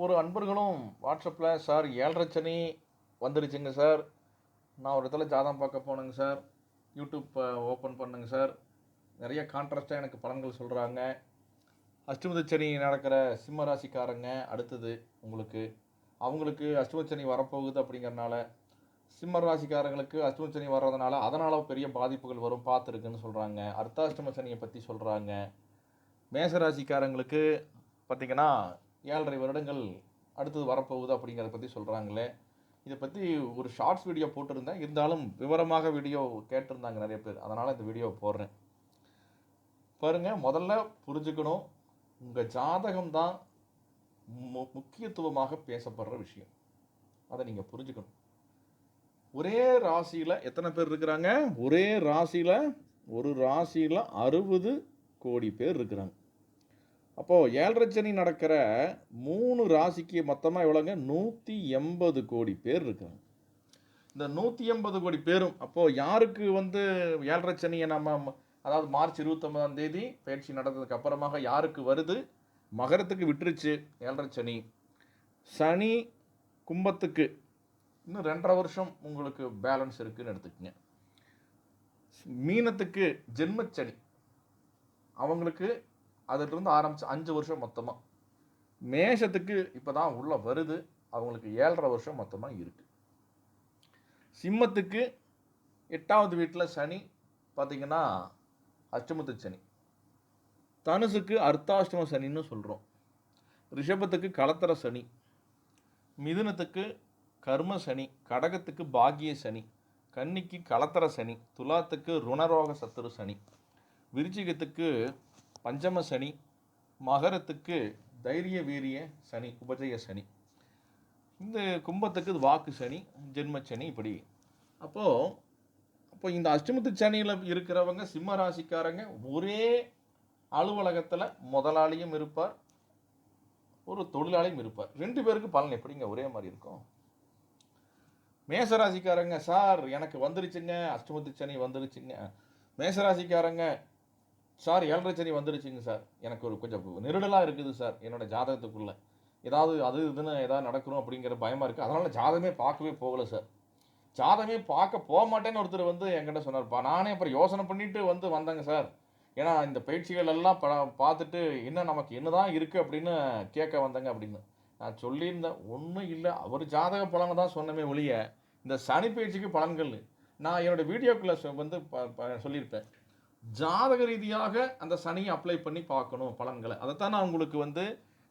ஒவ்வொரு அன்பர்களும் வாட்ஸ்அப்பில் சார் ஏழரை சனி வந்துருச்சுங்க சார். நான் ஒரு இடத்துல ஜாதகம் பார்க்க போனேங்க சார். யூடியூப் ஓப்பன் பண்ணுங்க சார். நிறைய கான்ட்ராஸ்டாக எனக்கு பலன்கள் சொல்கிறாங்க அஷ்டமதச்சனி நடக்கிற சிம்ம ராசிக்காரங்க அடுத்தது உங்களுக்கு. அவங்களுக்கு அஷ்டமச்சனி வரப்போகுது அப்படிங்கிறனால சிம்ம ராசிக்காரங்களுக்கு அஷ்டமச்சனி வர்றதுனால அதனால் பெரிய பாதிப்புகள் வரும் பார்த்துருக்குன்னு சொல்கிறாங்க அர்த்தாஷ்டம சனியை பற்றி சொல்கிறாங்க மேசராசிக்காரங்களுக்கு பார்த்திங்கன்னா ஏழரை வருடங்கள் அடுத்தது வரப்போகுது அப்படிங்கிறத பற்றி சொல்கிறாங்களே இதை பற்றி ஒரு ஷார்ட்ஸ் வீடியோ போட்டிருந்தேன். இருந்தாலும் விவரமாக வீடியோ கேட்டிருந்தாங்க நிறைய பேர். அதனால் இந்த வீடியோ போடுறேன். பாருங்கள் முதல்ல புரிஞ்சுக்கணும். உங்கள் ஜாதகம் தான் மு முக்கியத்துவமாக பேசப்படுற விஷயம். அதை நீங்கள் புரிஞ்சுக்கணும். ஒரே ராசியில் எத்தனை பேர் இருக்கிறாங்க? ஒரே ராசியில் ஒரு ராசியில் அறுபது கோடி பேர் இருக்கிறாங்க. அப்போது ஏழரை சனி நடக்கிற மூணு ராசிக்கு மொத்தமாக எவ்வளோங்க நூற்றி எண்பது கோடி பேர் இருக்காங்க. இந்த நூற்றி எண்பது கோடி பேரும் அப்போது யாருக்கு வந்து ஏழரை சனியை நம்ம அதாவது மார்ச் இருபத்தொம்பதாம் தேதி பயிற்சி நடந்ததுக்கு அப்புறமாக யாருக்கு வருது? மகரத்துக்கு விட்டுருச்சு ஏழரை சனி. சனி கும்பத்துக்கு இன்னும் ரெண்டரை வருஷம் உங்களுக்கு பேலன்ஸ் இருக்குன்னு எடுத்துக்கங்க. மீனத்துக்கு ஜென்மச்சனி. அவங்களுக்கு அதிலிருந்து ஆரம்பிச்சு அஞ்சு வருஷம் மொத்தமாக மேஷத்துக்கு இப்போ தான் உள்ளே வருது. அவங்களுக்கு ஏழரை வருஷம் மொத்தமாக இருக்குது சிம்மத்துக்கு எட்டாவது வீட்டில் சனி பார்த்திங்கன்னா அஷ்டமத்து சனி. தனுசுக்கு அர்த்தாஷ்டம சனின்னு சொல்கிறோம் ரிஷபத்துக்கு கலத்தர சனி. மிதுனத்துக்கு கர்ம சனி. கடகத்துக்கு பாகிய சனி. கன்னிக்கு கலத்தர சனி. துலாத்துக்கு ருணரோக சத்துரு சனி. விருச்சிகத்துக்கு பஞ்சம சனி மகரத்துக்கு தைரிய வீரிய சனி உபஜய சனி. இந்த கும்பத்துக்கு இது வாக்கு சனி ஜென்ம சனி இப்படி. அப்போது அப்போ இந்த அஷ்டமத்து சனியில் இருக்கிறவங்க சிம்ம ராசிக்காரங்க ஒரே அலுவலகத்தில் முதலாளியும் இருப்பார் ஒரு தொழிலாளியும் இருப்பார். ரெண்டு பேருக்கு பலன் எப்படிங்க? ஒரே மாதிரி இருக்கும். மேசராசிக்காரங்க சார் எனக்கு வந்துருச்சுங்க அஷ்டமத்து சனி வந்துருச்சுங்க. மேசராசிக்காரங்க சார் ஏழரை சனி வந்துருச்சுங்க சார். எனக்கு ஒரு கொஞ்சம் நெருடலாக இருக்குது சார் என்னோட ஜாதகத்துக்குள்ளே. ஏதாவது அது இதுன்னு ஏதாவது நடக்கணும் அப்படிங்கிற பயமாக இருக்குது அதனால் ஜாதகமே பார்க்கவே போகலை சார். ஜாதகமே பார்க்க போக மாட்டேன்னு ஒருத்தர் வந்து என்கிட்ட சொன்னார்ப்பா. நானே அப்புறம் யோசனை பண்ணிட்டு வந்து வந்தேங்க சார். ஏன்னா இந்த பயிற்சிகள் எல்லாம் ப பார்த்துட்டு என்ன நமக்கு என்னதான் இருக்குது அப்படின்னு கேட்க வந்தேங்க அப்படின்னு. நான் சொல்லியிருந்தேன் ஒன்றும் இல்லை. அவர் ஜாதக பலனை தான் சொன்னமே ஒழிய இந்த சனி பயிற்சிக்கு பலன்கள். நான் என்னோட வீடியோக்குள்ளே வந்து ப- ப- சொல்லியிருப்பேன். ஜாதக ரீதியாக அந்த சனியை அப்ளை பண்ணி பார்க்கணும் பலன்களை. அதைத்தான் நான் உங்களுக்கு வந்து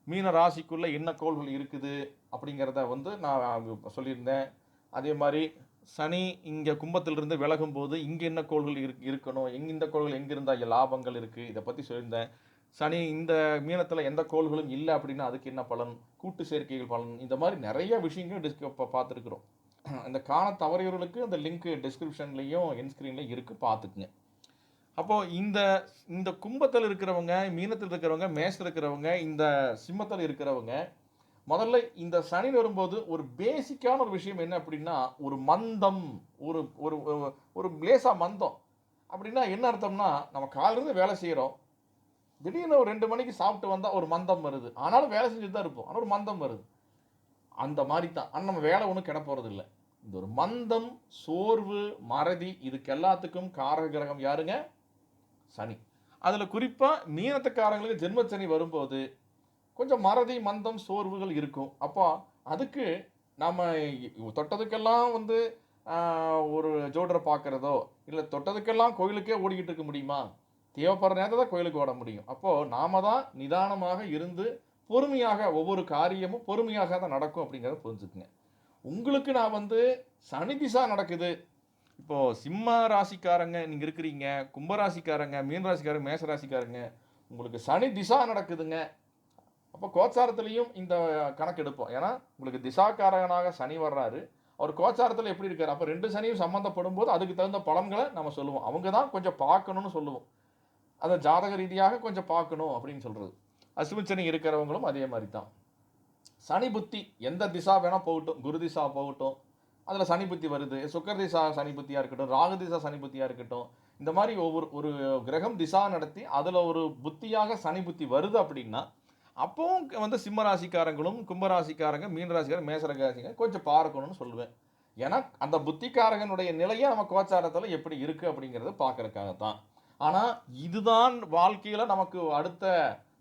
மீன ராசிக்குள்ளே என்ன கோள்கள் இருக்குது அப்படிங்கிறத வந்து நான் சொல்லியிருந்தேன். அதே மாதிரி சனி இங்கே கும்பத்திலிருந்து விலகும் போது இங்கே என்ன கோள்கள் இருக்கு இருக்கணும் எங் இந்த கோள்கள் எங்கே இருந்தால் லாபங்கள் இருக்குது இதை பற்றி சொல்லியிருந்தேன். சனி இந்த மீனத்தில் எந்த கோள்களும் இல்லை அப்படின்னா அதுக்கு என்ன பலன்? கூட்டு சேர்க்கைகள் பலன். இந்த மாதிரி நிறைய விஷயங்கள் டிஸ்க இப்போ பார்த்துருக்குறோம். இந்த காண தவறியவர்களுக்கு அந்த லிங்க் டிஸ்கிரிப்ஷன்லேயும் என் ஸ்க்ரீன்லேயும் இருக்குது பார்த்துக்குங்க. அப்போது இந்த இந்த கும்பத்தில் இருக்கிறவங்க மீனத்தில் இருக்கிறவங்க மேசத்தில் இருக்கிறவங்க இந்த சிம்மத்தில் இருக்கிறவங்க முதல்ல இந்த சனி வரும்போது ஒரு பேசிக்கான ஒரு விஷயம் என்ன அப்படின்னா ஒரு மந்தம் ஒரு ஒரு ஒரு- லேசாக மந்தம். அப்படின்னா என்ன அர்த்தம்னா நம்ம காலிலிருந்து வேலை செய்கிறோம் திடீர்னு ஒரு ரெண்டு மணிக்கு சாப்பிட்டு வந்தால் ஒரு மந்தம் வருது. ஆனாலும் வேலை செஞ்சுட்டு தான் இருப்போம். ஆனால் ஒரு மந்தம் வருது. அந்த மாதிரி தான் ஆனால் நம்ம வேலை ஒன்றும் கிட போகிறது இல்லை. இந்த ஒரு மந்தம் சோர்வு மறதி இதுக்கு எல்லாத்துக்கும் காரக கிரகம் யாருங்க? சனி. அதில் குறிப்பாக மீனத்துக்காரங்களுக்கு ஜென்மச்சனி வரும்போது கொஞ்சம் மறதி மந்தம் சோர்வுகள் இருக்கும். அப்போ அதுக்கு நம்ம தொட்டதுக்கெல்லாம் வந்து ஒரு ஜோடரை பார்க்குறதோ இல்லை தொட்டதுக்கெல்லாம் கோயிலுக்கே ஓடிக்கிட்டு இருக்க முடியுமா? தேவைப்படுற நேரத்தை தான் கோயிலுக்கு ஓட முடியும். அப்போது நாம தான் நிதானமாக இருந்து பொறுமையாக ஒவ்வொரு காரியமும் பொறுமையாக தான் நடக்கும் அப்படிங்கிறத புரிஞ்சுக்குங்க. உங்களுக்கு நான் வந்து சனி திசா நடக்குது. இப்போது சிம்ம ராசிக்காரங்க நீங்கள் இருக்கிறீங்க கும்பராசிக்காரங்க மீன் ராசிக்காரங்க மேச ராசிக்காரங்க உங்களுக்கு சனி திசா நடக்குதுங்க. அப்போ கோச்சாரத்துலேயும் இந்த கணக்கு எடுப்போம். ஏன்னா உங்களுக்கு திசாக்காரகனாக சனி வர்றாரு. அவர் கோச்சாரத்தில் எப்படி இருக்கார்? அப்போ ரெண்டு சனியும் சம்மந்தப்படும் போது அதுக்கு தகுந்த பலன்களை நம்ம சொல்லுவோம். அவங்க தான் கொஞ்சம் பார்க்கணும்னு சொல்லுவோம். அதை ஜாதக ரீதியாக கொஞ்சம் பார்க்கணும் அப்படின்னு சொல்கிறது அசுமிச்சனி இருக்கிறவங்களும் அதே மாதிரி தான் சனி புத்தி எந்த திசா வேணால் போகட்டும். குரு திசா போகட்டும். அதில் சனிபுத்தி வருது. சுக்கர் திசா சனிபுத்தியாக இருக்கட்டும் ராகு திசா சனிபுத்தியாக இருக்கட்டும் இந்த மாதிரி ஒவ்வொரு ஒரு கிரகம் திசா நடத்தி அதில் ஒரு புத்தியாக சனிபுத்தி வருது அப்படின்னா அப்போவும் வந்து சிம்ம ராசிக்காரங்களும் கும்பராசிக்காரங்க மீன ராசிக்காரங்க மேச ராசிக்காரங்க கொஞ்சம் பார்க்கணும்னு சொல்லுவேன். ஏன்னா அந்த புத்திக்காரகனுடைய நிலையை நம்ம கோச்சாரத்தில் எப்படி இருக்குது அப்படிங்கிறத பார்க்கறக்காகத்தான் ஆனால் இதுதான் வாழ்க்கையில் நமக்கு அடுத்த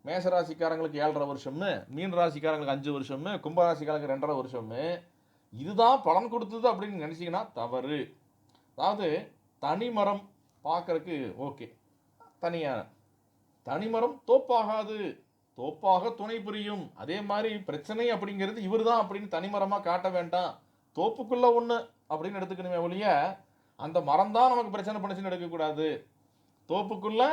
மேச ராசிக்காரங்களுக்கு ஏழரை வருஷம்னு மீன் ராசிக்காரங்களுக்கு அஞ்சு வருஷம்னு கும்பராசிக்காரங்களுக்கு ரெண்டரை வருஷம்னு இதுதான் பலன் கொடுத்தது அப்படின்னு நினச்சிங்கன்னா தவறு. அதாவது தனிமரம் பார்க்கறதுக்கு ஓகே. தனியாக தனிமரம் தோப்பாகாது. தோப்பாக துணை புரியும். அதே மாதிரி பிரச்சனை அப்படிங்கிறது இவர் தான் அப்படின்னு தனிமரமாக காட்ட வேண்டாம். தோப்புக்குள்ளே ஒன்று அப்படின்னு எடுத்துக்கணுமே ஒழிய அந்த மரம் தான் நமக்கு பிரச்சனை பண்ணிச்சுன்னு எடுக்கக்கூடாது. தோப்புக்குள்ளே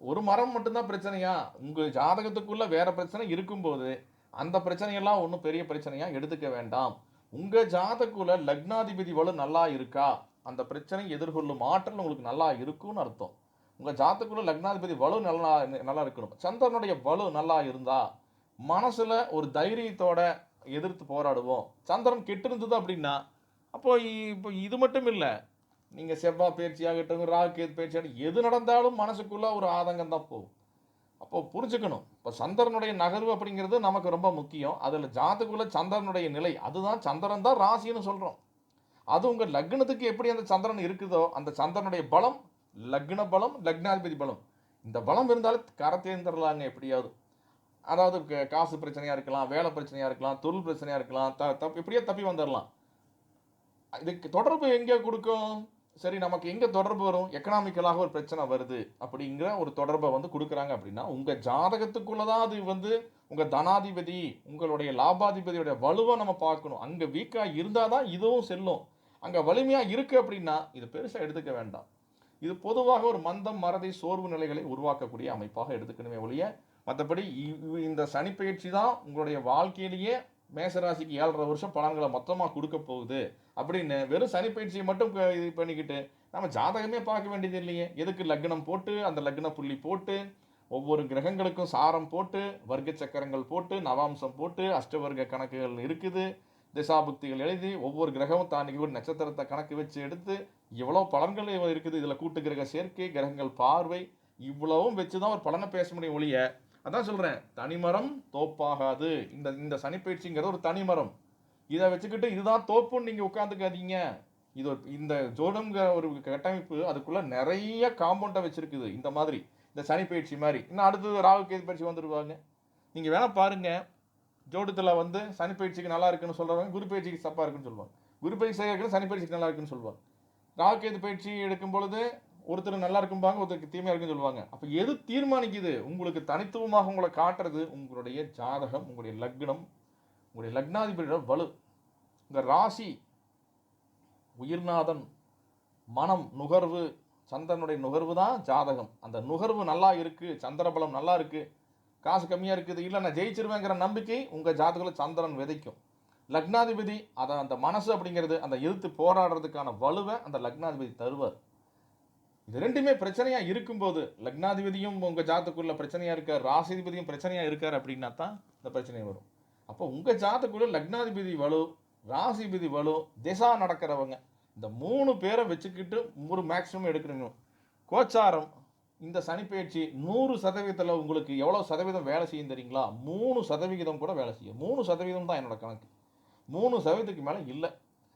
ஒரு மரம் மட்டும்தான் பிரச்சனையா? உங்கள் ஜாதகத்துக்குள்ளே வேறு பிரச்சனை இருக்கும்போது அந்த பிரச்சனையெல்லாம் ஒன்றும் பெரிய பிரச்சனையாக எடுத்துக்க வேண்டாம். உங்கள் ஜாதகக்குள்ள லக்னாதிபதி வலு நல்லா இருக்கா? அந்த பிரச்சனை எதிர்கொள்ளும் ஆற்றல் உங்களுக்கு நல்லா இருக்கும்னு அர்த்தம். உங்கள் ஜாதகக்குள்ள லக்னாதிபதி வலு நல்லா நல்லா இருக்கணும். சந்திரனுடைய வலு நல்லா இருந்தா மனசுல ஒரு தைரியத்தோட எதிர்த்து போராடுவோம். சந்திரன் கெட்டு இருந்தது அப்படின்னா அப்போ இப்போ இது மட்டும் இல்லை. நீங்கள் செவ்வாய் பயிற்சியாகட்டும் ராகு கேது பயிற்சியாகட்டும் எது நடந்தாலும் மனசுக்குள்ள ஒரு ஆதங்கம் தான் போகும். அப்போ புரிஞ்சுக்கணும். இப்போ சந்திரனுடைய நகர்வு அப்படிங்கிறது நமக்கு ரொம்ப முக்கியம். அதில் ஜாதகுல சந்திரனுடைய நிலை அதுதான் சந்திரன் தான் ராசின்னு சொல்கிறோம் அது உங்கள் லக்னத்துக்கு எப்படி அந்த சந்திரன் இருக்குதோ அந்த சந்திரனுடைய பலம் லக்ன பலம் லக்னாதிபதி பலம். இந்த பலம் இருந்தாலும் கரத்தேர்ந்துடலாங்க எப்படியாவது. அதாவது காசு பிரச்சனையாக இருக்கலாம் வேலை பிரச்சனையாக இருக்கலாம் தொழில் பிரச்சனையாக இருக்கலாம் த தப் எப்படியோ தப்பி வந்துடலாம் இதுக்கு தொடர்பு எங்கே கொடுக்கும்? சரி நமக்கு எங்கே தொடர்பு வரும்? எக்கனாமிக்கலாக ஒரு பிரச்சனை வருது. அப்படிங்கிற ஒரு தொடர்பை வந்து கொடுக்குறாங்க அப்படின்னா உங்கள் ஜாதகத்துக்குள்ளே தான் அது வந்து உங்கள் தனாதிபதி உங்களுடைய லாபாதிபதியுடைய வலுவை நம்ம பார்க்கணும். அங்கே வீக்காக இருந்தால் தான் இதுவும் செல்லும். அங்கே வலிமையாக இருக்குது அப்படின்னா இது பெருசாக எடுத்துக்க வேண்டாம். இது பொதுவாக ஒரு மந்தம் மறதி சோர்வு நிலைகளை உருவாக்கக்கூடிய அமைப்பாக எடுத்துக்கணுமே ஒழிய மற்றபடி இந்த சனிப்பெயர்ச்சி தான் உங்களுடைய வாழ்க்கையிலேயே மேசராசிக்கு ஏழரை வருஷம் பலன்களை மொத்தமாக கொடுக்க போகுது அப்படின்னு வெறும் சனிப்பெயர்ச்சியை மட்டும் இது பண்ணிக்கிட்டு நம்ம ஜாதகமே பார்க்க வேண்டியது இல்லையே. எதுக்கு லக்னம் போட்டு அந்த லக்ன புள்ளி போட்டு ஒவ்வொரு கிரகங்களுக்கும் சாரம் போட்டு வர்க்க சக்கரங்கள் போட்டு நவாம்சம் போட்டு அஷ்டவர்க்க கணக்குகள் இருக்குது. திசாபுக்திகள் எழுதி ஒவ்வொரு கிரகமும் தானிக்கு ஒரு நட்சத்திரத்தை கணக்கு வச்சு எடுத்து இவ்வளோ பலன்கள் இருக்குது. இதில் கூட்டு கிரக சேர்க்கை கிரகங்கள் பார்வை இவ்வளவும் வச்சு தான் ஒரு பலனை பேச முடியும் ஒழிய அதான் சொல்கிறேன் தனிமரம் தோப்பாகாது. இந்த இந்த சனிப்பயிற்சிங்கிறது ஒரு தனிமரம். இதை வச்சுக்கிட்டு இதுதான் தோப்புன்னு நீங்கள் உட்காந்துக்காதீங்க இது ஒரு இந்த ஜோடம்ங்கிற ஒரு கட்டமைப்பு அதுக்குள்ளே நிறைய காம்பவுண்டை வச்சுருக்குது. இந்த மாதிரி இந்த சனி பயிற்சி மாதிரி. இன்னும் அடுத்தது ராகு கேது பயிற்சி வந்துருவாங்க. நீங்கள் வேணால் பாருங்கள் ஜோடத்தில் வந்து சனி பயிற்சிக்கு நல்லா இருக்குன்னு சொல்கிறவங்க குரு பயிற்சிக்கு தப்பாக இருக்குன்னு சொல்லுவாங்க. குரு பயிற்சி சரியா இருக்குன்னு சனி பயிற்சிக்கு நல்லா இருக்குன்னு சொல்லுவாங்க. ராகு கேது பயிற்சி எடுக்கும் பொழுது ஒருத்தர் நல்லா இருக்கும்பாங்க ஒருத்தருக்கு தீமையாக இருக்குன்னு சொல்லுவாங்க. அப்போ எது தீர்மானிக்குது? உங்களுக்கு தனித்துவமாக உங்களை காட்டுறது உங்களுடைய ஜாதகம் உங்களுடைய லக்னம் உங்களுடைய லக்னாதிபதியோட வலு. இந்த ராசி உயிர்நாதன் மனம் நுகர்வு சந்திரனுடைய நுகர்வு தான் ஜாதகம். அந்த நுகர்வு நல்லா இருக்குது சந்திரபலம் நல்லா இருக்குது காசு கம்மியாக இருக்குது இல்லை நான் ஜெயிச்சிருவேங்கிற நம்பிக்கை உங்கள் ஜாதகத்தில் சந்திரன் விதைக்கும். லக்னாதிபதி அதை அந்த மனசு அப்படிங்கிறது அந்த எதிர்த்து போராடுறதுக்கான வலுவை அந்த லக்னாதிபதி தருவார். இது ரெண்டுமே பிரச்சனையாக இருக்கும்போது லக்னாதிபதியும் உங்கள் ஜாத்துக்குள்ள பிரச்சனையாக இருக்கார் ராசிதிபதியும் பிரச்சனையாக இருக்கார் அப்படின்னா தான் இந்த பிரச்சனை வரும். அப்போ உங்கள் ஜாத்துக்குள்ள லக்னாதிபதி வலு ராசிபதி வலு திசா நடக்கிறவங்க இந்த மூணு பேரை வச்சுக்கிட்டு ஒரு மேக்ஸிமம் எடுக்கணும் கோச்சாரம் இந்த சனிப்பெயர்ச்சி நூறு சதவீதத்தில் உங்களுக்கு எவ்வளோ சதவீதம் வேலை செய்யும் தெரியுங்களா? மூணு சதவிகிதம் கூட வேலை செய்யும். மூணு சதவீதம் தான் என்னோட கணக்கு. மூணு சதவீதத்துக்கு மேலே இல்லை.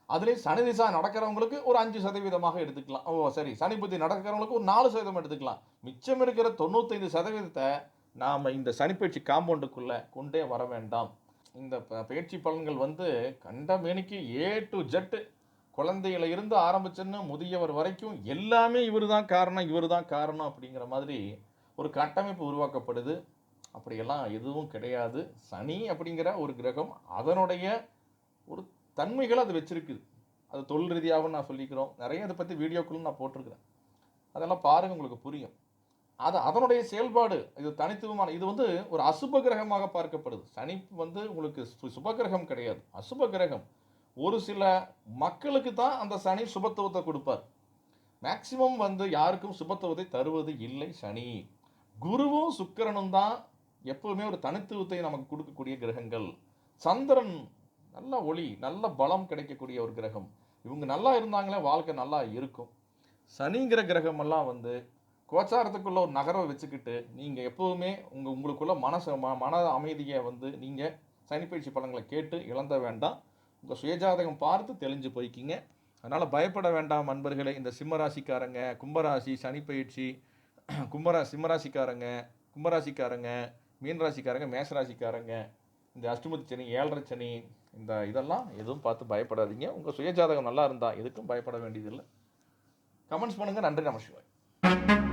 அதுலேயும் சனி திசா நடக்கிறவங்களுக்கு ஒரு அஞ்சு சதவீதமாக எடுத்துக்கலாம். ஓ சரி. சனி புத்தி நடக்கிறவங்களுக்கு ஒரு நாலு சதவீதம் எடுத்துக்கலாம். மிச்சம் இருக்கிற தொண்ணூத்தைந்து சதவீதத்தை நாம் இந்த சனிப்பயிற்சி காம்பவுண்டுக்குள்ளே கொண்டே வர வேண்டாம். இந்த ப- பயிற்சி பலன்கள் வந்து கண்ட மேனிக்கு ஏ டு ஜெட்டு குழந்தையில இருந்து ஆரம்பிச்சுன்னு முதியவர் வரைக்கும் எல்லாமே இவர் தான் காரணம் இவர் தான் காரணம் அப்படிங்கிற மாதிரி ஒரு கட்டமைப்பு உருவாக்கப்படுது. அப்படியெல்லாம் எதுவும் கிடையாது. சனி அப்படிங்கிற ஒரு கிரகம் அதனுடைய ஒரு தன்மைகள் அது வச்சிருக்குது. அது தொழில் ரீதியாகவும் நான் சொல்லிக்கிறோம். நிறைய இதை பற்றி வீடியோக்களும் நான் போட்டிருக்கிறேன். அதெல்லாம் பாருங்கள் உங்களுக்கு புரியும். அது அதனுடைய செயல்பாடு இது தனித்துவமான இது வந்து ஒரு அசுப கிரகமாக பார்க்கப்படுது. சனி வந்து உங்களுக்கு சுப கிரகம் கிடையாது. அசுப கிரகம். ஒரு சில மக்களுக்கு தான் அந்த சனி சுபத்துவத்தை கொடுப்பார். மேக்சிமம் வந்து யாருக்கும் சுபத்துவத்தை தருவது இல்லை சனி. குருவும் சுக்கிரனும் தான் எப்பவுமே ஒரு தனித்துவத்தை நமக்கு கொடுக்கக்கூடிய கிரகங்கள். சந்திரன் நல்ல ஒளி நல்ல பலம் கிடைக்கக்கூடிய ஒரு கிரகம். இவங்க நல்லா இருந்தாங்களே வாழ்க்கை நல்லா இருக்கும். சனிங்கிற கிரகமெல்லாம் வந்து கோச்சாரத்துக்குள்ள ஒரு நகரவை வச்சுக்கிட்டு நீங்கள் எப்போவுமே உங்கள் உங்களுக்குள்ள மனச ம மன அமைதியை வந்து நீங்கள் சனிப்பயிற்சி பலங்களை கேட்டு இழந்த வேண்டாம். உங்கள் சுயஜாதகம் பார்த்து தெளிஞ்சு போய்க்கிங்க. அதனால் பயப்பட வேண்டாம் நண்பர்களே இந்த சிம்மராசிக்காரங்க கும்பராசி சனிப்பயிற்சி கும்பரா சிம்மராசிக்காரங்க கும்பராசிக்காரங்க மீன்ராசிக்காரங்க மேசராசிக்காரங்க இந்த அஷ்டமத்து சனி ஏழரை சனி இந்த இதெல்லாம் எதுவும் பார்த்து பயப்படாதீங்க. உங்கள் சுயஜாதகம் நல்லா இருந்தால் எதுக்கும் பயப்பட வேண்டியதில்லை. கமெண்ட்ஸ் பண்ணுங்கள் நன்றி நமசிவாய்